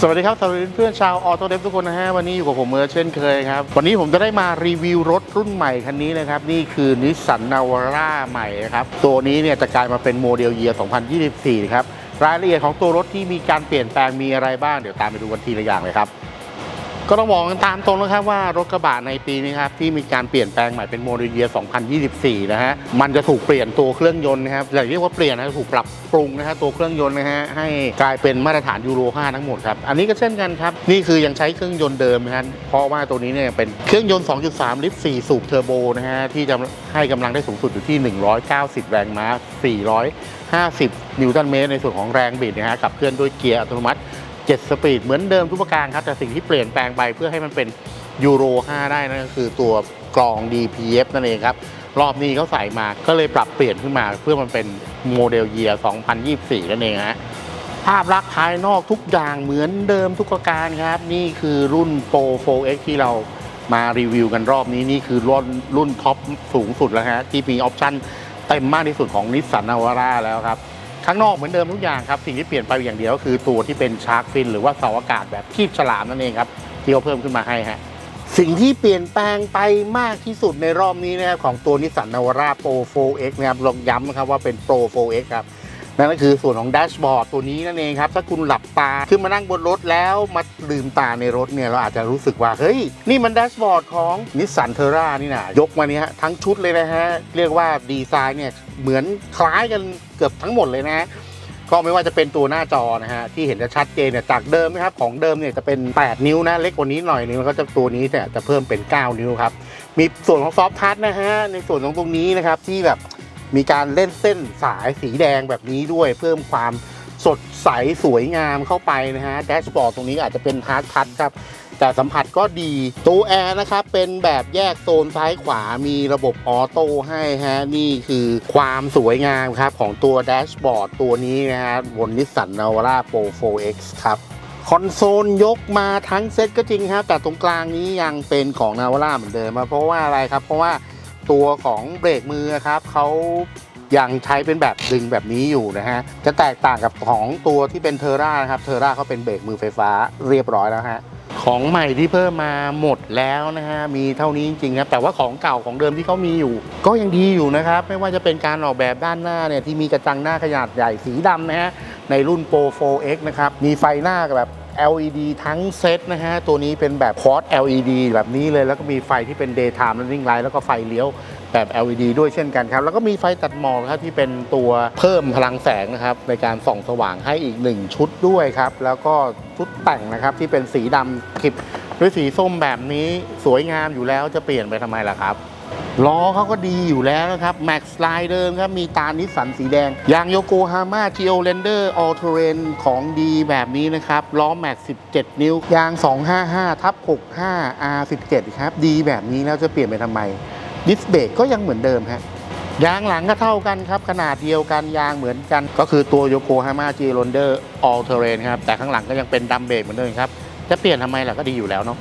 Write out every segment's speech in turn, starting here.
สวัสดีครับสวัสดีเพื่อนชาวออโตเดฟทุกคนนะฮะวันนี้อยู่กับผมเมื่อเช่นเคยครับ วันนี้ผมจะได้มารีวิวรถรุ่นใหม่คันนี้นะครับ นี่คือนิสสันนาวาร่าใหม่นะครับ ตัวนี้เนี่ยจะกลายมาเป็นโมเดลเยียร์ 2024 ครับ รายละเอียดของตัวรถที่มีการเปลี่ยนแปลงมีอะไรบ้างเดี๋ยวตามไปดูกันทีละอย่างเลยครับ ก็ต้องบอกกันตามตรงนะครับว่ารถกระบะในปีนี้ครับที่มีการเปลี่ยนแปลงใหม่เป็นโมเดลเยีย2024 นะฮะมันจะถูกเปลี่ยนตัวเครื่องยนต์นะครับอย่าเรียกว่าเปลี่ยนนะถูกปรับปรุงนะฮะตัวเครื่องยนต์นะฮะให้กลายเป็นมาตรฐานยูโร 5 ทั้งหมดครับอันนี้ก็เช่นกันครับนี่คือยังใช้เครื่องยนต์เดิมนะฮะเพราะว่าตัวนี้เนี่ยเป็นเครื่องยนต์ 2.3 ลิตร 4 สูบเทอร์โบนะฮะที่จะให้กำลังได้สูงสุดอยู่ที่ 190 แรงม้า 450 นิวตันเมตรในส่วนของแรงบิดนะฮะขับเคลื่อนด้วยเกียร์อัตโนมัติ 7 สปีดเหมือนเดิมทุกประการครับ แต่สิ่งที่เปลี่ยนแปลงไปเพื่อให้มันเป็นยูโร 5 ได้นั่นก็คือตัวกรอง DPF นั่นเองครับ รอบนี้เขาใส่มาก็เลยปรับเปลี่ยนขึ้นมาเพื่อมันเป็นโมเดลเยียร์ 2024 นั่นเองฮะภาพลักษณ์ภายนอกทุกอย่างเหมือนเดิมทุกประการครับ นี่คือรุ่น Pro 4X ที่เรามารีวิวกันรอบนี้นี่คือรุ่นรุ่นท็อปสูงสุดแล้วฮะที่มีออปชั่นเต็มมากที่สุดของนิสสันนาวาร่าแล้วครับ ข้างนอกเหมือนเดิมทุกอย่างครับสิ่งที่เปลี่ยนไปอย่างเดียวก็คือตัวที่เป็นชาร์กฟิน หรือว่าเสาอากาศแบบคีบฉลามนั่นเองครับที่เขาเพิ่มขึ้นมาให้ฮะสิ่งที่เปลี่ยนแปลงไปมากที่สุดในรอบนี้นะครับของตัวนิสสันนาวาร่าโปร 4X นะครับลองย้ำนะครับว่าเป็นโปร 4X ครับ นั่นก็คือส่วนของแดชบอร์ดตัวนี้นั่นเองครับ ถ้าคุณหลับตาขึ้นมานั่งบนรถแล้วมาลืมตาในรถเนี่ยเราอาจจะรู้สึกว่า เฮ้ย นี่มันแดชบอร์ดของนิสสันเทอร่านี่นะยกมาเนี่ยฮะทั้งชุดเลยนะฮะ เรียกว่าดีไซน์เนี่ยเหมือนคล้ายกันเกือบทั้งหมดเลยนะก็ไม่ว่าจะเป็นตัวหน้าจอนะฮะที่เห็นจะชัดเจนเนี่ยจากเดิมนะครับของเดิมเนี่ยจะเป็น 8 นิ้วนะเล็กกว่านี้หน่อยนึงแล้วก็จะตัวนี้เนี่ยจะเพิ่มเป็น 9 นิ้วครับมีส่วนของซอฟทัชนะฮะในส่วนของตรงนี้นะครับที่แบบ มีการเล่นเส้นสายสีแดงแบบนี้ด้วย เพิ่มความสดใสสวยงามเข้าไปนะฮะแดชบอร์ดตรงนี้อาจจะเป็นฮาร์ดทัชครับแต่สัมผัสก็ดี ตัวแอร์นะครับ เป็นแบบแยกโซนซ้ายขวามีระบบออโต้ให้ฮะ นี่คือความสวยงามครับ ของตัวแดชบอร์ดตัวนี้นะฮะบนนิสสันนาวาร่าโปร 4X ครับ คอนโซลยกมาทั้งเซ็ตก็จริงครับ แต่ตรงกลางนี้ยังเป็นของนาวาร่าเหมือนเดิมครับเพราะว่าอะไรครับ เพราะว่า ตัวของเบรกมือครับเขายังใช้เป็นแบบดึงแบบนี้อยู่นะฮะ จะแตกต่างกับของตัวที่เป็นเทอร่านะครับ เทอร่าเขาเป็นเบรกมือไฟฟ้าเรียบร้อยแล้วฮะ ของใหม่ที่เพิ่มมาหมดแล้วนะฮะ มีเท่านี้จริงๆครับ แต่ว่าของเก่าของเดิมที่เขามีอยู่ ก็ยังดีอยู่นะครับ ไม่ว่าจะเป็นการออกแบบด้านหน้าเนี่ยที่มีกระจังหน้าขนาดใหญ่สีดำนะฮะ ในรุ่น Pro 4X นะครับ มีไฟหน้าแบบ LED ทั้งเซตนะฮะ ตัวนี้เป็นแบบ Quad LED แบบนี้เลย แล้วก็มีไฟที่เป็น Daytime Running Light แล้วก็ไฟเลี้ยวแบบ LED ด้วยเช่นกันครับ แล้วก็มีไฟตัดหมอกครับที่เป็นตัวเพิ่มพลังแสงนะครับ ในการส่องสว่างให้อีก 1 ชุดด้วยครับ แล้วก็ชุดแต่งนะครับที่เป็นสีดำคลิปด้วยสีส้มแบบนี้สวยงามอยู่แล้วจะเปลี่ยนไปทำไมล่ะครับ ล้อเขาก็ดีอยู่แล้วนะครับ Max Line เดิมครับ มีตานิสสันสีแดง ยางโยโกฮาม่า g e o l a n d e r All Terrain ของดีแบบนี้นะครับ ล้อ Max 17 นิ้ว ยาง 255ทับ65 R17 ครับ ดีแบบนี้แล้วจะเปลี่ยนไปทำไม ดิสเบรกก็ยังเหมือนเดิมฮะยางหลังก็เท่ากันครับ ขนาดเดียวกันยางเหมือนกัน ก็คือตัวโยโกฮาม่า g e o l a n d e r All Terrain ครับ แต่ข้างหลังก็ยังเป็นดัมเบรกเหมือนเดิมครับ จะเปลี่ยนทำไมล่ะก็ดีอยู่แล้วเนาะ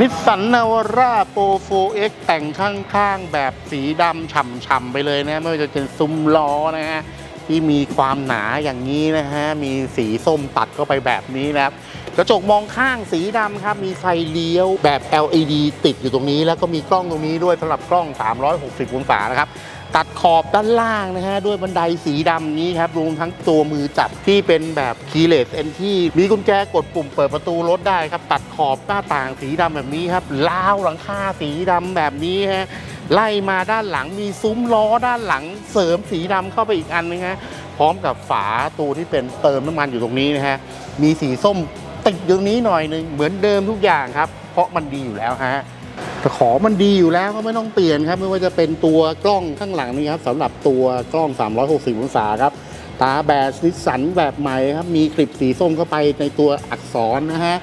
นิสสันนาวาร่าโปร 4X แต่งข้างๆ แบบสีดำฉ่ำๆไปเลยนะ ไม่ว่าจะเป็นซุ้มล้อนะฮะที่มีความหนาอย่างนี้นะฮะ มีสีส้มตัดเข้าไปแบบนี้นะครับ กระจกมองข้างสีดำครับ มีไฟเลี้ยวแบบ LED ติดอยู่ตรงนี้ แล้วก็มีกล้องตรงนี้ด้วยสำหรับกล้อง 360 องศานะครับ ตัดขอบด้านล่างนะฮะ ด้วยบันไดสีดำนี้ครับรวมทั้งตัวมือจับที่เป็นแบบคีเลสเอนที่มีกุญแจกดปุ่มเปิดประตูรถได้ครับ ตัดขอบหน้าต่างสีดำแบบนี้ครับล้าวหลังคาสีดำแบบนี้ฮะไล่มาด้านหลังมีซุ้มล้อด้านหลังเสริมสีดำเข้าไปอีกอันนึงฮะพร้อมกับฝาตัวที่เป็นเติมน้ำมันอยู่ตรงนี้นะฮะมีสีส้มติดอยู่ตรงนี้หน่อยหนึงเหมือนเดิมทุกอย่างครับ เพราะมันดีอยู่แล้วฮะ ขอมันดีอยู่แล้วก็ไม่ต้องเปลี่ยนครับ ไม่ว่าจะเป็นตัวกล้องข้างหลังนี่ครับสำหรับตัวกล้อง 360 องศาครับ ตาแบสนิสสันแบบใหม่ครับ มีคลิปสีส้มเข้าไปในตัวอักษรนะฮะ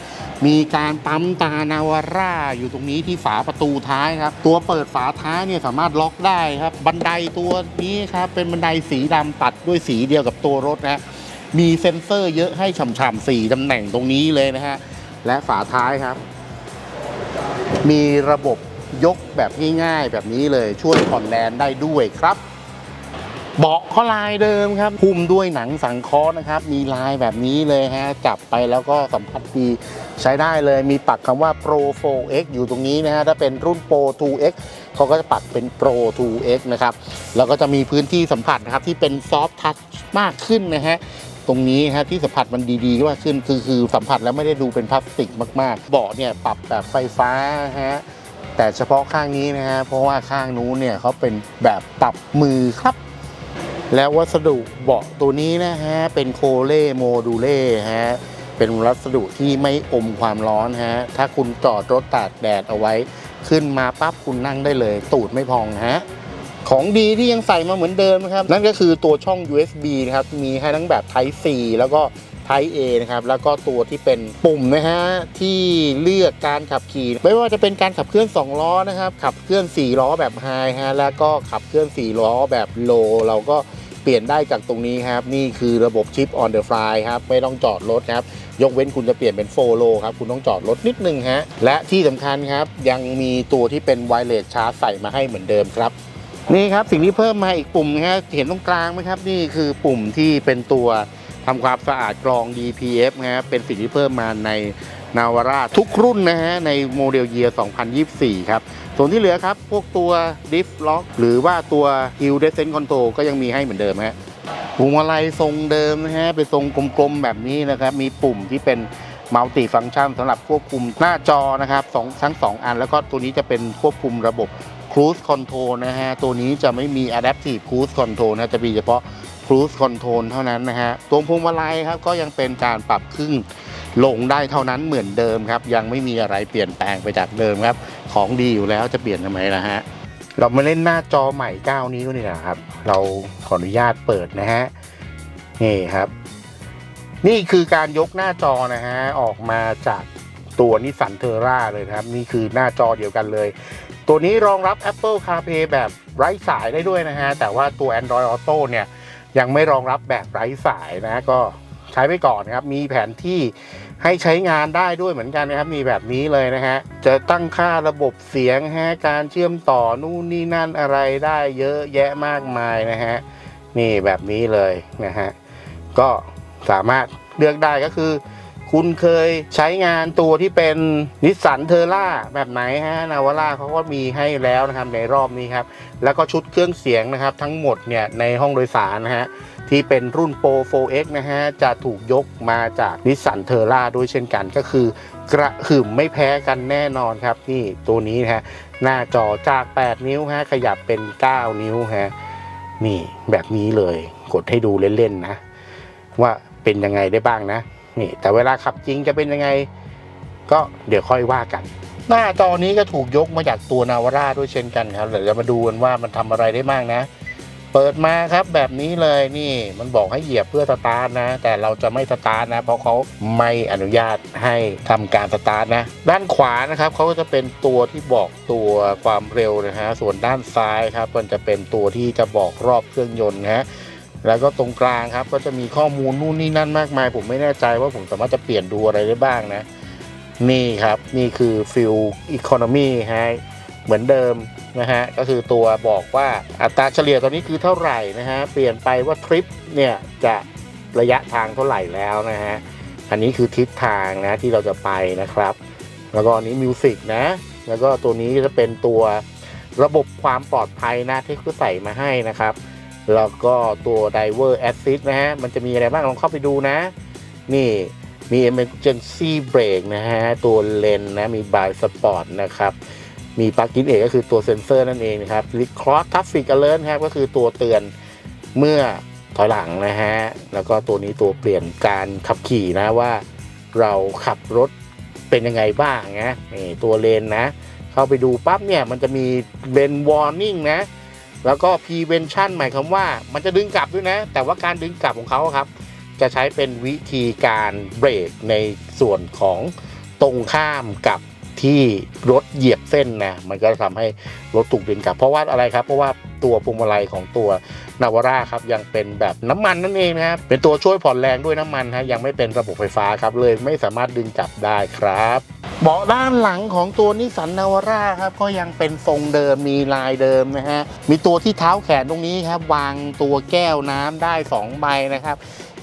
มีการปั๊มตานาวาร่าอยู่ตรงนี้ที่ฝาประตูท้ายครับ ตัวเปิดฝาท้ายเนี่ยสามารถล็อกได้ครับ บันไดตัวนี้ครับ เป็นบันไดสีดำตัดด้วยสีเดียวกับตัวรถนะฮะมีเซ็นเซอร์เยอะให้ฉ่ำๆสี่ตำแหน่งตรงนี้เลยนะฮะและฝาท้ายครับ มีระบบยกแบบง่ายๆ แบบนี้เลยช่วยผ่อนแรงได้ด้วยครับ เบาะก็ลายเดิมครับหุ้มด้วยหนังสังเคราะห์นะครับ มีลายแบบนี้เลยฮะจับไปแล้วก็สัมผัสดีใช้ได้เลยมีปักคำว่า Pro 4X อยู่ตรงนี้นะฮะถ้าเป็นรุ่น Pro 2X เขาก็จะปักเป็น Pro 2X นะครับ แล้วก็จะมีพื้นที่สัมผัสนะครับที่เป็นซอฟท์ทัชมากขึ้นนะฮะ ตรงนี้ฮะที่สัมผัสมันดีๆมากขึ้นคือคือสัมผัสแล้วไม่ได้ดูเป็นพลาสติกมากๆ เบาะเนี่ยปรับแบบไฟฟ้าฮะแต่เฉพาะข้างนี้นะฮะเพราะว่าข้างนู้นเนี่ยเขาเป็นแบบปรับมือครับ แล้ววัสดุเบาะตัวนี้นะฮะเป็นโคเล่โมดูเล่ฮะเป็นวัสดุที่ไม่อมความร้อนฮะถ้าคุณจอดรถตากแดดเอาไว้ ขึ้นมาปั๊บคุณนั่งได้เลย ตูดไม่พองฮะ ของดีที่ยังใส่มาเหมือนเดิมนะครับ นั่นก็คือตัวช่อง USB นะครับ มีให้ทั้งแบบ Type C แล้วก็ Type A นะครับ แล้วก็ตัวที่เป็นปุ่มนะฮะ ที่เลือกการขับขี่ ไม่ว่าจะเป็นการขับเคลื่อน 2 ล้อนะครับ ขับเคลื่อน 4 ล้อแบบ High ฮะ แล้วก็ขับเคลื่อน 4 ล้อแบบ Low เราก็เปลี่ยนได้จากตรงนี้ครับ นี่คือระบบชิป on the fly ครับ ไม่ต้องจอดรถครับ ยกเว้นคุณจะเปลี่ยนเป็นโฟโลครับ คุณต้องจอดรถนิดนึงฮะ และที่สำคัญครับ ยังมีตัวที่เป็นไวเลสชาร์จใส่มาให้เหมือนเดิมครับ นี่ครับสิ่งที่เพิ่มมาอีกปุ่มนะฮะเห็นตรงกลางไหมครับ นี่คือปุ่มที่เป็นตัวทำความสะอาดกรอง DPF นะฮะเป็นสิ่งที่เพิ่มมาในนาวาร่าทุกรุ่นนะฮะในโมเดลเยียร์ 2024 ครับ ส่วนที่เหลือครับ พวกตัว Diff Lock หรือว่าตัว Hill Descent Control ก็ยังมีให้เหมือนเดิมฮะพวงมาลัยทรงเดิมนะฮะเป็นทรงกลมๆแบบนี้นะครับ มีปุ่มที่เป็นมัลติฟัง c t ชันสำหรับควบคุมหน้าจอนะครับสองทั้ง 2 อัน แล้วก็ตัวนี้จะเป็นควบคุมระบบ Cruise Control นะฮะ ตัวนี้จะไม่มี Adaptive Cruise Control นะจะมีเฉพาะ Cruise Control เท่านั้นนะฮะ ตัวพวงมาลัยครับก็ยังเป็นการปรับครึ่งลงได้เท่านั้นเหมือนเดิมครับ ยังไม่มีอะไรเปลี่ยนแปลงไปจากเดิมครับ ของดีอยู่แล้วจะเปลี่ยนทำไมล่ะฮะ เรามาเล่นหน้าจอใหม่ 9 นิ้วนี่นะครับ เราขออนุญาตเปิดนะฮะ นี่ครับ นี่คือการยกหน้าจอนะฮะ ออกมาจากตัวนิสสันเทอร่าเลยครับ นี่คือหน้าจอเดียวกันเลย ตัวนี้รองรับ Apple CarPlay แบบไร้สายได้ด้วยนะฮะ แต่ว่าตัว Android Auto เนี่ย ยังไม่รองรับแบบไร้สายนะ ก็ใช้ไปก่อนครับ มีแผนที่ให้ใช้งานได้ด้วยเหมือนกันนะครับ มีแบบนี้เลยนะฮะ จะตั้งค่าระบบเสียงฮะ การเชื่อมต่อนู่นนี่นั่นอะไรได้เยอะแยะมากมายนะฮะ นี่แบบนี้เลยนะฮะ ก็สามารถเลือกได้ก็คือ คุณเคยใช้งานตัวที่เป็นนิสสันเทอร่าแบบไหนฮะนาวาร่าเขาก็มีให้แล้วนะครับในรอบนี้ครับ แล้วก็ชุดเครื่องเสียงนะครับ ทั้งหมดเนี่ยในห้องโดยสารนะฮะที่เป็นรุ่น Pro 4X นะฮะ จะถูกยกมาจากนิสสันเทอร่าด้วยเช่นกันก็คือกระหึ่มไม่แพ้กันแน่นอนครับ นี่ตัวนี้นะฮะ หน้าจอจาก 8 นิ้วฮะ ขยับเป็น 9 นิ้วฮะ นี่แบบนี้เลย กดให้ดูเล่น ๆ นะ ว่าเป็นยังไงได้บ้างนะ นี่ แต่เวลาขับจริงจะเป็นยังไง ก็เดี๋ยวค่อยว่ากัน หน้าจอนี้ก็ถูกยกมาจากตัวนาวาร่าด้วยเช่นกันครับเดี๋ยวจะมาดูกันว่ามันทำอะไรได้บ้างนะ เปิดมาครับแบบนี้เลยนี่มันบอกให้เหยียบเพื่อสตาร์ทนะ แต่เราจะไม่สตาร์ทนะ เพราะเขาไม่อนุญาตให้ทำการสตาร์ทนะ ด้านขวานะครับเขาก็จะเป็นตัวที่บอกตัวความเร็วนะฮะส่วนด้านซ้ายครับมันจะเป็นตัวที่จะบอกรอบเครื่องยนต์นะฮะ แล้วก็ตรงกลางครับก็จะมีข้อมูลนู่นนี่นั่นมากมาย ผมไม่แน่ใจว่าผมสามารถจะเปลี่ยนดูอะไรได้บ้างนะ นี่ครับนี่คือฟิลอีโคโนมีฮะเหมือนเดิมนะฮะก็คือตัวบอกว่าอัตราเฉลี่ยตอนนี้คือเท่าไหร่นะฮะเปลี่ยนไปว่าทริปเนี่ยจะระยะทางเท่าไหร่แล้วนะฮะอันนี้คือทิศทางนะที่เราจะไปนะครับ แล้วก็อันนี้มิวสิกนะแล้วก็ตัวนี้จะเป็นตัวระบบความปลอดภัยนะที่เขาใส่มาให้นะครับ แล้วก็ตัว Diver Assist นะฮะ มันจะมีอะไรบ้างลองเข้าไปดูนะ นี่มี Emergency Brake นะฮะ ตัวเลนนะ มี By Sport นะครับ มีปลั๊กอินเอกก็คือตัวเซ็นเซอร์นั่นเองนะครับ Record Traffic Alert ครับ ก็คือตัวเตือนเมื่อถอยหลังนะฮะ แล้วก็ตัวนี้ตัวเปลี่ยนการขับขี่นะว่าเราขับรถเป็นยังไงบ้างนะนี่ตัวเลนนะ เข้าไปดูปั๊บเนี่ยมันจะมีเลน warning นะ แล้วก็ prevention หมายความว่ามันจะดึงกลับด้วยนะ แต่ว่าการดึงกลับของเขาครับ จะใช้เป็นวิธีการเบรกในส่วนของตรงข้ามกับที่รถเหยียบเส้นนะมันก็ทำให้รถถูกดึงกลับ เพราะว่าอะไรครับ เพราะว่า ตัวพวงมาลัยของตัวนาวาร่าครับยังเป็นแบบน้ำมันนั่นเองนะครับเป็นตัวช่วยผ่อนแรงด้วยน้ำมันฮะยังไม่เป็นระบบไฟฟ้าครับเลยไม่สามารถดึงจับได้ครับเบาะด้านหลังของตัวนิสสันนาวาร่าครับก็ยังเป็นทรงเดิมมีลายเดิมนะฮะมีตัวที่เท้าแขนตรงนี้ครับวางตัวแก้วน้ำได้สองใบนะครับ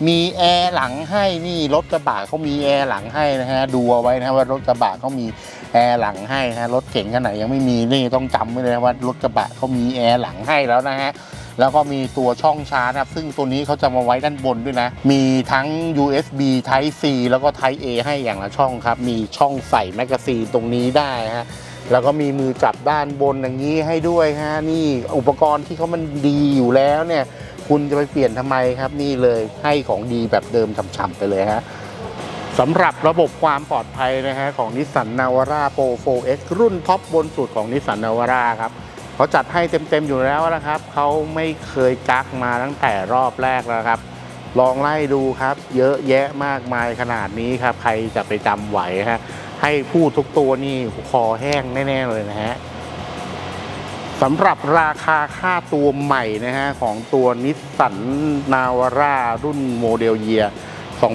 มีแอร์หลังให้นี่รถกระบะเขามีแอร์หลังให้นะฮะดูเอาไว้นะว่ารถกระบะเขามีแอร์หลังให้ฮะรถเก๋งขนาดยังไม่มีนี่ต้องจำไว้เลยนะว่ารถกระบะเขามีแอร์หลังให้แล้วนะฮะแล้วก็มีตัวช่องชาร์จนะครับ ซึ่งตัวนี้เขาจะมาไว้ด้านบนด้วยนะ มีทั้ง USB Type C แล้วก็ Type A ให้อย่างละช่องครับ มีช่องใส่แมกกาซีนตรงนี้ได้ฮะ แล้วก็มีมือจับด้านบนอย่างนี้ให้ด้วยฮะ นี่อุปกรณ์ที่เขามันดีอยู่แล้วเนี่ย คุณจะไปเปลี่ยนทำไมครับ นี่เลยให้ของดีแบบเดิมฉ่ำๆไปเลยฮะสำหรับระบบความปลอดภัยนะฮะของนิสสันนาวาร่าโปร 4X รุ่นท็อปบนสุดของนิสสันนาวาร่าครับ เขาจัดให้เต็มๆอยู่แล้วนะครับเขาไม่เคยกักมาตั้งแต่รอบแรกแล้วครับ ลองไล่ดูครับ เยอะแยะมากมายขนาดนี้ครับ ใครจะไปจำไหวฮะให้พูดทุกตัวนี่คอแห้งแน่ๆเลยนะฮะสำหรับราคาค่าตัวใหม่นะฮะของตัวนิสสันนาวาร่ารุ่นโมเดลเยีย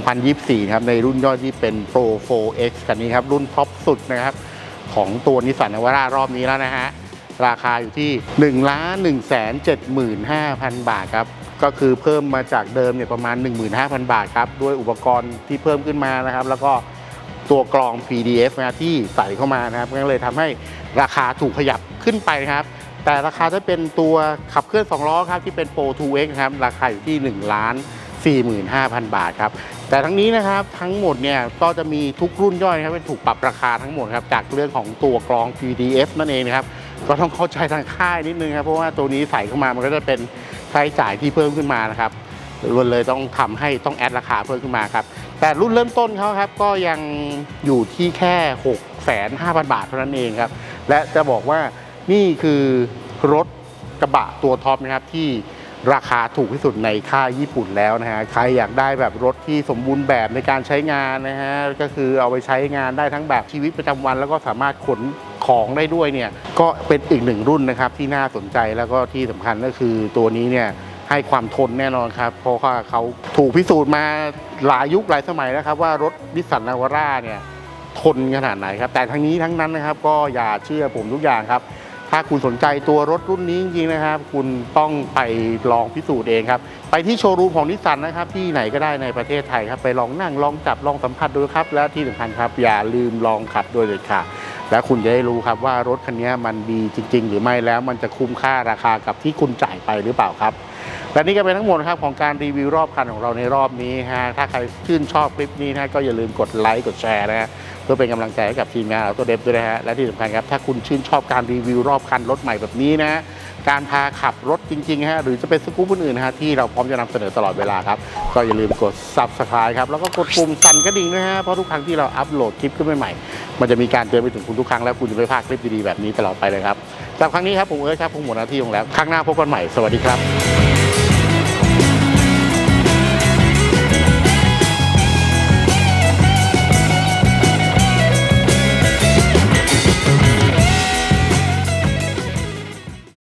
2024 ครับ ในรุ่นยอดที่เป็น Pro 4X กันนี้ครับ รุ่นท็อปสุดนะครับ ของตัวนิสสันนาวาร่ารอบนี้แล้วนะฮะ ราคาอยู่ที่1 1 7 5 0 0 0บาทครับก็คือเพิ่มมาจากเดิมเนี่ยประมาณ 15,000 บาทครับด้วยอุปกรณ์ที่เพิ่มขึ้นมานะครับ แล้วก็ตัวกรอง PDF นะที่ใส่เข้ามานะครับก็เลยทำให้ราคาถูกขยับขึ้นไปนะครับ แต่ราคาถ้าเป็นตัวขับเคลื่อน 2 ล้อครับที่เป็น Pro 2X ครับราคาอยู่ที่ 1 ล้าน 45,000 บาทครับ แต่ทั้งนี้นะครับทั้งหมดเนี่ยก็จะมีทุกรุ่นย่อยนะครับเป็นถูกปรับราคาทั้งหมดครับจากเรื่องของตัวกรอง PDF นั่นเองนะครับ ก็ต้องเข้าใจทางค่ายนิดนึงครับเพราะว่าตัวนี้ใส่เข้ามามันก็จะเป็นค่าใช้จ่ายที่เพิ่มขึ้นมานะครับเลยต้องทำให้ต้องแอดราคาเพิ่มขึ้นมาครับแต่รุ่นเริ่มต้นเขาครับก็ยังอยู่ที่แค่6 5 0 0 0บาทเท่านั้นเองครับและจะบอกว่านี่คือรถกระบะตัวท็อปนะครับที่ ราคาถูกที่สุดในค่ายญี่ปุ่นแล้วนะฮะ ใครอยากได้แบบรถที่สมบูรณ์แบบในการใช้งานนะฮะ ก็คือเอาไปใช้งานได้ทั้งแบบชีวิตประจำวัน แล้วก็สามารถขนของได้ด้วยเนี่ย ก็เป็นอีกหนึ่งรุ่นนะครับที่น่าสนใจแล้วก็ที่สำคัญก็คือตัวนี้เนี่ยให้ความทนแน่นอนครับ เพราะว่าเขาถูกพิสูจน์มาหลายยุคหลายสมัยแล้วครับว่ารถนิสสันนาวาร่าเนี่ยทนขนาดไหนครับ แต่ทั้งนี้ทั้งนั้นนะครับก็อย่าเชื่อผมทุกอย่างครับ ถ้าคุณสนใจตัวรถรุ่นนี้จริงๆนะครับ คุณต้องไปลองพิสูจน์เองครับ ไปที่โชว์รูมของนิสสันนะครับ ที่ไหนก็ได้ในประเทศไทยครับ ไปลองนั่งลองจับลองสัมผัสดูครับ และที่สำคัญครับ อย่าลืมลองขับโดยเด็ดขาดและคุณจะได้รู้ครับว่ารถคันนี้มันดีจริง ๆ หรือไม่แล้วมันจะคุ้มค่าราคากับที่คุณจ่ายไปหรือเปล่าครับและนี่ก็เป็นทั้งหมดครับของการรีวิวรอบคันของเราในรอบนี้ฮะถ้าใครชื่นชอบคลิปนี้นะก็อย่าลืมกดไลค์กดแชร์นะฮะ เพื่อเป็นกำลังใจให้กับทีมงานเราตัวเดฟด้วยนะฮะและที่สำคัญครับถ้าคุณชื่นชอบการรีวิวรอบคันรถใหม่แบบนี้นะการพาขับรถจริงๆฮะหรือจะเป็นสกู๊ปอื่นๆฮะที่เราพร้อมจะนำเสนอตลอดเวลาครับ ก็อย่าลืมกด subscribe ครับแล้วก็กดปุ่มสั่นกระดิ่งด้วยฮะเพราะทุกครั้งที่เราอัปโหลดคลิปขึ้นใหม่ๆมันจะมีการเตือนไปถึงคุณทุกครั้งแล้วคุณจะไม่พลาดคลิปดีๆแบบนี้ตลอดไปเลยครับสำหรับครั้งนี้ครับผมเอิร์ธครับผมหมดหน้าที่ลงแล้วครั้งหน้าพบกันใหม่สวัสดีครับ